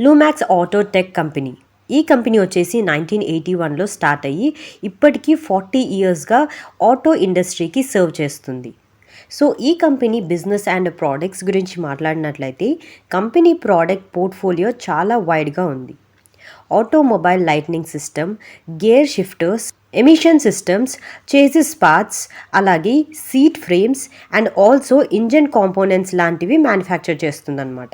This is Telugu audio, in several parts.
లూమాక్స్ ఆటో టెక్ కంపెనీ ఈ కంపెనీ వచ్చేసి నైన్టీన్ ఎయిటీ వన్లో స్టార్ట్ అయ్యి ఇప్పటికీ ఫార్టీ ఇయర్స్గా ఆటో ఇండస్ట్రీకి సర్వ్ చేస్తుంది. సో ఈ కంపెనీ బిజినెస్ అండ్ ప్రోడక్ట్స్ గురించి మాట్లాడినట్లయితే కంపెనీ ప్రోడక్ట్ పోర్ట్ఫోలియో చాలా వైడ్గా ఉంది. Automobile lighting system gear shifters emission systems chassis parts అలాగే seat frames and also engine components లాంటివి మ్యానుఫ్యాక్చర్ చేస్తుందన్నమాట.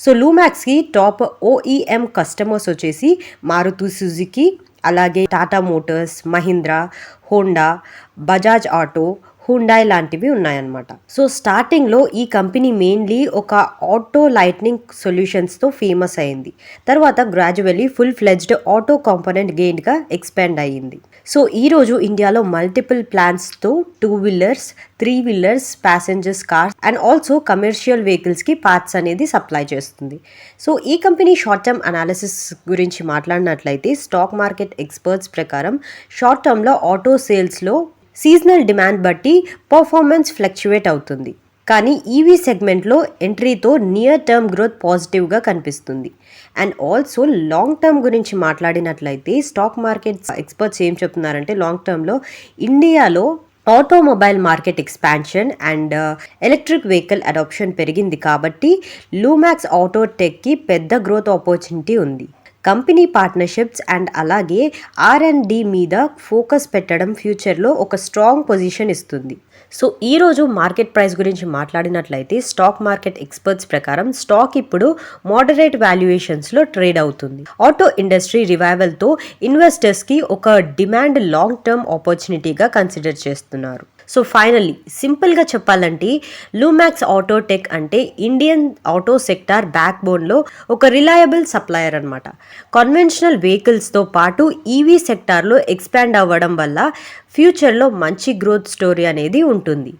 సో లూమాక్స్కి టాప్ ఓఈఎం కస్టమర్స్ వచ్చేసి మారుతు సుజుకి అలాగే Tata motors Mahindra Honda Bajaj auto Hyundai లాంటివి ఉన్నాయన్నమాట. సో స్టార్టింగ్లో ఈ కంపెనీ మెయిన్లీ ఒక ఆటో లైట్నింగ్ సొల్యూషన్స్తో ఫేమస్ అయింది. తర్వాత gradually full fledged auto component గెయిన్గా expand అయ్యింది. సో ఈరోజు ఇండియాలో multiple ప్లాన్స్తో two wheelers three wheelers passengers cars and also commercial వెహికల్స్కి parts అనేది సప్లై చేస్తుంది. సో ఈ కంపెనీ షార్ట్ టర్మ్ అనాలిసిస్ గురించి మాట్లాడినట్లయితే స్టాక్ మార్కెట్ ఎక్స్పర్ట్స్ ప్రకారం షార్ట్ టర్మ్లో ఆటో సేల్స్లో సీజనల్ డిమాండ్ బట్టి పర్ఫార్మెన్స్ ఫ్లక్చువేట్ అవుతుంది. కానీ ఈవీ సెగ్మెంట్లో ఎంట్రీతో నియర్ టర్మ్ గ్రోత్ పాజిటివ్గా కనిపిస్తుంది. అండ్ ఆల్సో లాంగ్ టర్మ్ గురించి మాట్లాడినట్లయితే స్టాక్ మార్కెట్ ఎక్స్పర్ట్స్ ఏం చెప్తున్నారంటే లాంగ్ టర్మ్లో ఇండియాలో automobile market expansion and uh, electric vehicle adoption పెరిగింది కాబట్టి లూమాక్స్ ఆటో టెక్కి పెద్ద గ్రోత్ ఆపర్చునిటీ ఉంది. కంపెనీ పార్ట్నర్షిప్స్ అండ్ అలాగే ఆర్ అండ్ డి మీద ఫోకస్ పెట్టడం ఫ్యూచర్లో ఒక స్ట్రాంగ్ పొజిషన్ ఇస్తుంది. సో ఈరోజు మార్కెట్ ప్రైస్ గురించి మాట్లాడినట్లయితే స్టాక్ మార్కెట్ ఎక్స్పర్ట్స్ ప్రకారం స్టాక్ ఇప్పుడు మోడరేట్ వాల్యుయేషన్స్లో ట్రేడ్ అవుతుంది. ఆటో ఇండస్ట్రీ రివైవల్తో ఇన్వెస్టర్స్కి ఒక డిమాండ్ లాంగ్ టర్మ్ ఆపర్చునిటీగా కన్సిడర్ చేస్తున్నారు. సో ఫైనల్లీ సింపుల్గా చెప్పాలంటే లూమాక్స్ ఆటో టెక్ అంటే ఇండియన్ ఆటో సెక్టార్ బ్యాక్ బోన్లో ఒక రిలయబుల్ సప్లయర్ అనమాట కన్వెన్షనల్ వెహికల్స్తో పాటు ఈవీ సెక్టార్లో ఎక్స్పాండ్ అవ్వడం వల్ల ఫ్యూచర్లో మంచి గ్రోత్ స్టోరీ అనేది ఉంటుంది.